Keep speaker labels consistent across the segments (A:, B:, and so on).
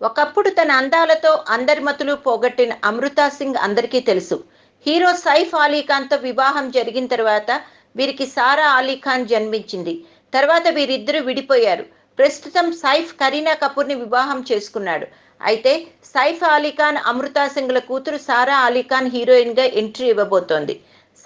A: ఒకప్పుడు తన అందాలతో అందరి మతులు పోగొట్టిన అమృతా సింగ్ అందరికీ తెలుసు. హీరో సైఫ్ అలీ ఖాన్తో వివాహం జరిగిన తర్వాత వీరికి సారా అలీ ఖాన్ జన్మించింది. తర్వాత వీరిద్దరూ విడిపోయారు. ప్రస్తుతం సైఫ్ కరీనా కపూర్ని వివాహం చేసుకున్నాడు. అయితే సైఫ్ అలీ ఖాన్ అమృతా సింగ్ల కూతురు సారా అలీ ఖాన్ హీరోయిన్గా ఎంట్రీ ఇవ్వబోతోంది.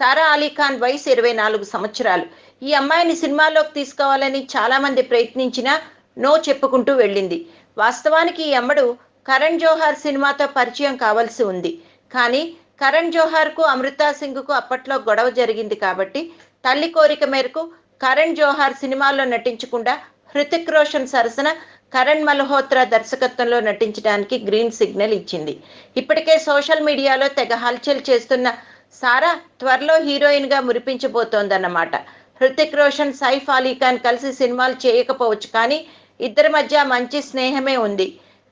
A: సారా అలీ ఖాన్ వయసు ఇరవై నాలుగు సంవత్సరాలు. ఈ అమ్మాయిని సినిమాలోకి తీసుకోవాలని చాలామంది ప్రయత్నించినా నో చెప్పుకుంటూ వెళ్ళింది. వాస్తవానికి ఈ అమ్మడు కరణ్ జోహార్ సినిమాతో పరిచయం కావాల్సి ఉంది. కానీ కరణ్ జోహార్కు అమృతా సింగ్కు అప్పట్లో గొడవ జరిగింది కాబట్టి తల్లి కోరిక మేరకు కరణ్ జోహార్ సినిమాల్లో నటించకుండా హృతిక్ రోషన్ సరసన కరణ్ మల్హోత్రా దర్శకత్వంలో నటించడానికి గ్రీన్ సిగ్నల్ ఇచ్చింది. ఇప్పటికే సోషల్ మీడియాలో తెగ హల్చల్ చేస్తున్న సారా త్వరలో హీరోయిన్గా మురిపించబోతోందన్నమాట. హృతిక్ రోషన్ సైఫ్ అలీ ఖాన్ కలిసి సినిమాలు చేయకపోవచ్చు కానీ ఇద్దరి మధ్య మంచి స్నేహమే ఉంది.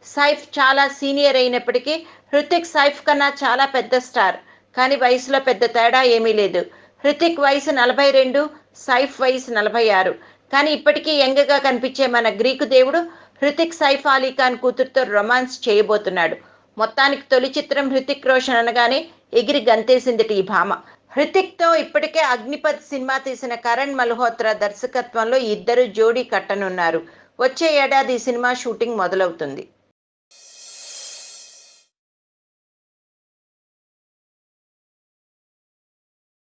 A: సైఫ్ చాలా సీనియర్ అయినప్పటికీ హృతిక్ సైఫ్ కన్నా చాలా పెద్ద స్టార్. కానీ వయసులో పెద్ద తేడా ఏమీ లేదు. హృతిక్ వయసు నలభై రెండు సైఫ్ వయసు నలభై ఆరు. కానీ ఇప్పటికీ యంగ్గా కనిపించే మన గ్రీకు దేవుడు హృతిక్ సైఫ్ అలీ ఖాన్ కూతురుతో రొమాన్స్ చేయబోతున్నాడు. మొత్తానికి తొలి చిత్రం హృతిక్ రోషన్ అనగానే ఎగిరి గంతేసిందిటి ఈ భామ. హృతిక్తో ఇప్పటికే అగ్నిపత్ సినిమా తీసిన కరణ్ మల్హోత్రా దర్శకత్వంలో ఇద్దరు జోడీ కట్టనున్నారు. వచ్చే ఏడాది సినిమా షూటింగ్ మొదలవుతుంది.